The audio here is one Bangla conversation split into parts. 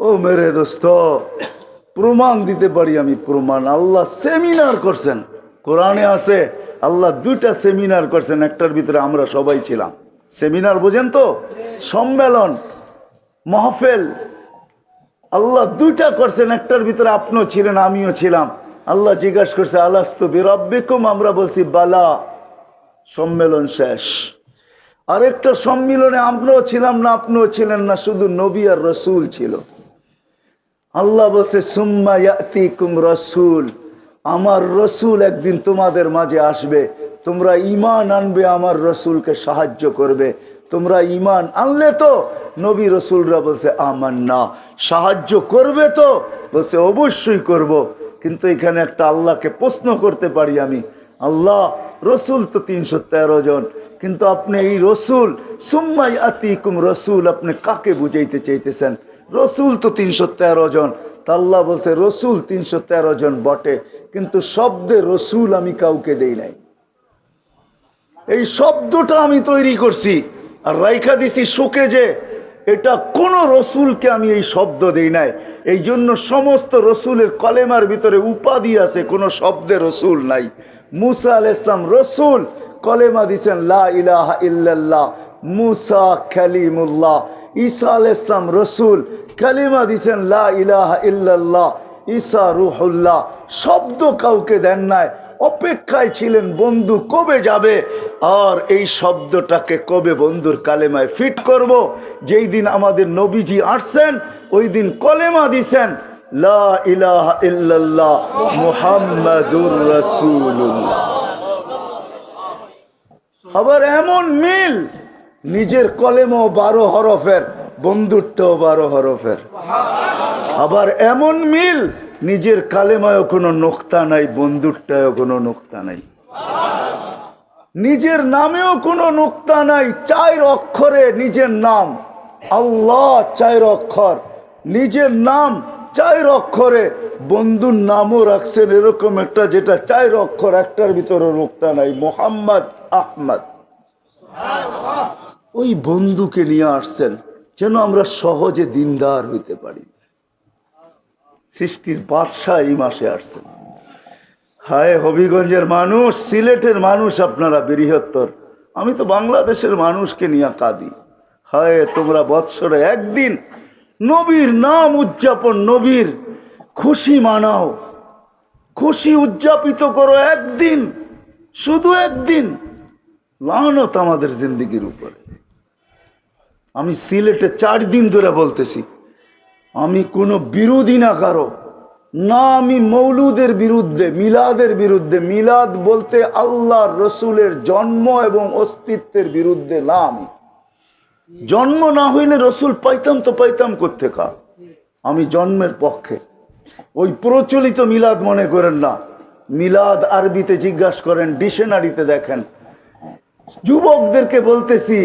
ও মেরে দোস্ত, প্রমাণ দিতে পারি আমি, প্রমাণ। আল্লাহ সেমিনার করছেন। কোরআনে আছে, আল্লাহ দুইটা সেমিনার করছেন, একটার ভিতরে আমরা সবাই ছিলাম। সেমিনার বোঝেন তো? সম্মেলন, মাহফেল, আল্লাহ দুইটা করছেন, একটার ভিতরে আপনিও ছিলেন, আমিও ছিলাম। আল্লাহ জিজ্ঞাসা করছে, আলাস্ত বিরব্বিকুম? আমরা বলছি, বালা, সম্মেলন শেষ। আরেকটা সম্মিলনে আমরাও ছিলাম না, আপনিও ছিলেন না, শুধু নবী আর রসুল ছিল। আল্লাহ বলছে, সুম্মা রসুল। আমার রসুল একদিন তোমাদের মাঝে আসবে, তোমরা ইমান আনবে, আমার রসুলকে সাহায্য করবে। তোমরা ইমান আনলে তো নবী রসুলরা বলছে আমার না সাহায্য করবে তো? বলছে, অবশ্যই করব। কিন্তু এখানে একটা আল্লাহকে প্রশ্ন করতে পারি আমি। আল্লাহ, রসুল তো তিনশো তেরো জন, কিন্তু আপনি এই রসুল সুম্মাই আতিকুম রসুল, আপনি কাকে বুঝাইতে চাইতেছেন? রসুল তো তিনশো তেরো জন। তা আল্লাহ বলছে, রসুল তিনশো তেরো জন বটে, কিন্তু শব্দে রসুল আমি কাউকে দেই নাই। এই শব্দটা আমি তৈরি করছি, আর রাইখা দিছি শোকে যে এটা কোনো রসুলকে আমি এই শব্দ দেই নাই। এই জন্য সমস্ত রসুলের কলেমার ভিতরে উপাধি আছে, কোনো শব্দে রসুল নাই। মুসা আল ইসলাম রসুল, কলেমা দিছেন, লা ইলাহা ইল্লাল্লাহ, মুসা খালিমুল্লাহ ঈসা আল ইসলাম রসুল কালিমা দিছেন লা ইলাহা ইল্লাল্লাহ, ঈসা রুহুল্লাহ। শব্দ কাউকে দেন নাই, অপেক্ষায় ছিলেন, বন্ধু কবে যাবে? আর এই শব্দটাকে কবে বন্ধুর কালেমায় ফিট করব? যেই দিন আমাদের নবীজি আসছেন, ওই দিন কলেমা দিছেন লা ইলাহা ইল্লাল্লাহ মুহাম্মাদুর রাসূলুল্লাহ। আবার এমন মিল নিজের কলেমও বারো হরফের বন্ধুরটাও বারো হরফের। আবার এমন মিল, নিজের কালেমায়ও কোনো নোক্তা নাই বন্ধুরটায়ও কোনো নোক্তা নাই। নিজের নামেও কোনো নোক্তা নাই, চার অক্ষরে নিজের নাম। আল্লাহ চার অক্ষর, নিজের নাম চার অক্ষরে, বন্ধুর নামও রাখছেন এরকম একটা যেটা চার অক্ষর, একটার ভিতরে নোক্তা নাই, মোহাম্মদ, আহমদ। ওই বন্ধুকে নিয়ে আসছেন যেন আমরা সহজে দিনদার হইতে পারি। সৃষ্টির বাদশাহ এই মাসে আসছেন। হায় হবিগঞ্জের মানুষ, সিলেটের মানুষ আপনারা বৃহত্তর। আমি তো বাংলাদেশের মানুষকে নিয়ে কাঁদি। হায়, তোমরা বৎসরে একদিন নবীর নাম উদযাপন, নবীর খুশি মানাও। খুশি উদযাপিত করো একদিন, শুধু একদিন। লানত আমাদের জিন্দিগির উপরে। আমি সিলেটে চার দিন ধরে বলতেছি, আমি কোনো বিরোধী না কারও, না আমি মৌলুদের বিরুদ্ধে, মিলাদের বিরুদ্ধে, মিলাদ বলতে আল্লাহ রসুলের জন্ম এবং অস্তিত্বের বিরুদ্ধে না আমি। জন্ম না হইলে রসুল পাইতাম তো পাইতাম করতে কা আমি জন্মের পক্ষে। ওই প্রচলিত মিলাদ মনে করেন না। মিলাদ আরবিতে জিজ্ঞাসা করেন, ডিকশনারিতে দেখেন। যুবকদেরকে বলতেছি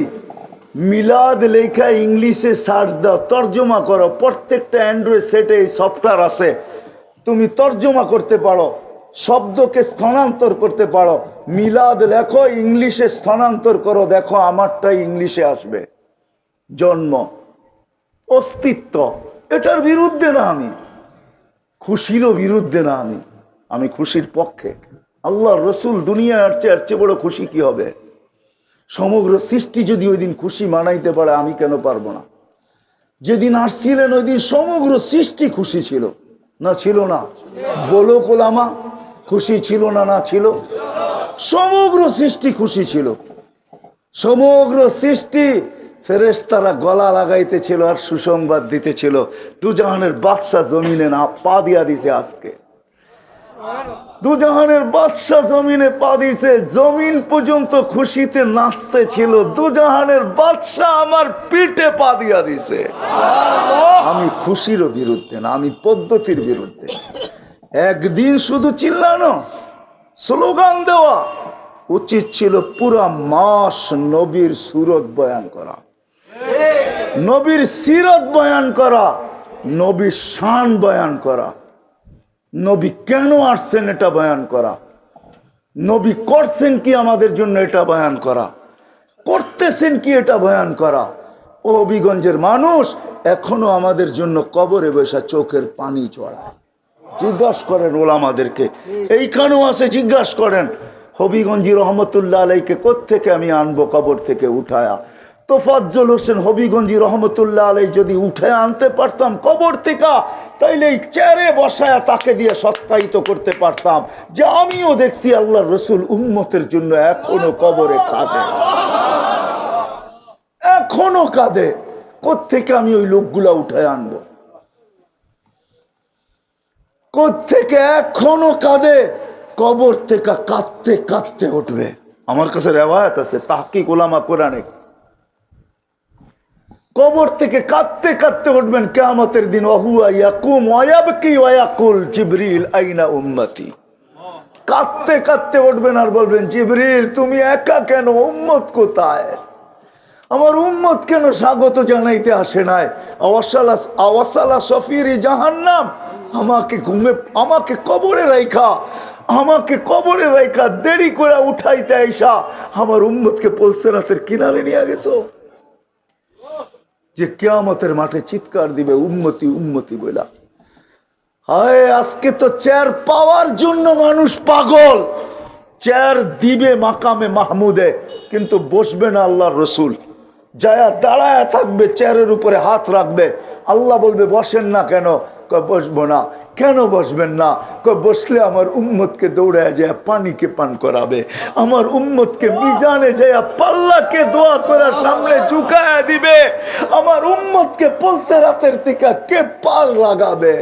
মিলাদ লেখা ইংলিশে সার্চ দাও, তর্জমা করো। প্রত্যেকটা অ্যান্ড্রয়েড সেটে এই সফটওয়্যার আছে। তুমি তর্জমা করতে পারো, শব্দকে স্থানান্তর করতে পারো। মিলাদ লেখো, ইংলিশে স্থানান্তর করো। দেখো, আমারটাই ইংলিশে আসবে। জন্ম। অস্তিত্ব। এটার বিরুদ্ধে না আমি। খুশিরও বিরুদ্ধে না আমি। আমি খুশির পক্ষে। আল্লাহ রসুল দুনিয়ায় আসছে আর চেয়ে বড় খুশি কি হবে? সমগ্র সৃষ্টি যদি ওই দিন খুশি মানাইতে পারে, আমি কেন পারব না? যেদিন আসছিলেন, ওই দিন সমগ্র সৃষ্টি খুশি ছিল। না ছিল না? বলো কোলামা, খুশি ছিল না না ছিল? সমগ্র সৃষ্টি খুশি ছিল। সমগ্র সৃষ্টি ফেরেশতারা গলা লাগাইতেছিল আর সুসংবাদ দিতেছিল। দুজাহানের বাদশাহ জমিনে না, পা দিয়া দিছে আজকে। দুজাহানের বাদশাহ জমিনে পা দিছে জমিন পর্যন্ত খুশিতে নাচতে ছিল। দুজাহানের বাদশাহ আমার পিঠে পা দিয়া দিছে আমি খুশিরও বিরুদ্ধে না, আমি পদ্ধতির বিরুদ্ধে। একদিন শুধু চিল্লানো, স্লোগান দেওয়া, উচিত ছিল পুরা মাস নবীর সুরত বয়ান করা। নবীর সিরত বয়ান করা, নবীর শান বয়ান করা। নবী কেন আসছেন এটা বয়ান করা? নবী করছেন কি আমাদের জন্য এটা বয়ান করা? করতেছেন কি এটা বয়ান করা? ও হবিগঞ্জের মানুষ এখনও আমাদের জন্য কবরে বসা চোখের পানি চড়ায় জিজ্ঞাসা করেন ওলামাদেরকে। এইখানেও আছে, জিজ্ঞাসা করেন, হবিগঞ্জি রহমতুল্লাহ আলাইকে কোত্থেকে আমি আনব কবর থেকে উঠায়া? তোফাজ্জল হোসেন হবিগঞ্জি রহমতুল্লাহ আলাই যদি উঠে আনতে পারতাম কবর থেকে, তাইলে এই চেয়ারে বসায়া তাকে দিয়ে সত্যায়িত করতে পারতাম। যে আমিও দেখছি আল্লাহ রসুল উম্মতের জন্য এখনও কবরে কাঁদে। এখনও কাঁদে। কোত্থেকে আমি ওই লোকগুলা উঠে আনব? কোত্থেকে এখনও কাঁদে? কবর থেকে কাঁদতে কাঁদতে উঠবে। আমার কাছে রেওয়ায়ত আছে তাহকি গোলামা কোরআনে কবর থেকে কাঁদতে কাঁদতে উঠবেন কেয়ামতের দিন। অহুয়া ইয়াকুম ওয়ায়াবকি ওয়ায়াকুল জিবরিল আইনা উম্মতি। কাঁদতে কাঁদতে উঠবেন আর বলবেন, জিবরিল, তুমি একা কেন? উম্মত কোথায়? আমার উম্মত কেন স্বাগত জানাইতে আসে নাই? আওয়াসালা আওয়াসালা সফিরি জাহান্নাম। আমাকে ঘুমে, আমাকে কবরে রাইখা, আমাকে কবরে রাইখা, দেরি করে উঠাইতে আইসা, আমার উম্মতকে পলসে রাতের কিনারে নিয়ে গেছো। যে কেয়ামতের মাঠে চিৎকার দিবে উন্মতি উন্মতি বইলা। হায়, আজকে তো চেয়ার পাওয়ার জন্য মানুষ পাগল। চেয়ার দিবে মাকামে মাহমুদে, কিন্তু বসবে না আল্লাহর রসুল। যায়া দাঁড়ায় থাকবে, চেয়ারের উপরে হাত রাখবে। আল্লাহ বলবে, বসেন না কেন? বসবো না। কেন বসবেন না? বসলে আমার উম্মতকে দৌড়ায় যায় পানিকে পান করাবে। আমার উম্মতকে মিজানে যায় পাল্লাকে দোয়া করা সামনে ঝুঁকায় দিবে। আমার উম্মতকে পলসে রাতের টিকা কে পাল লাগাবে?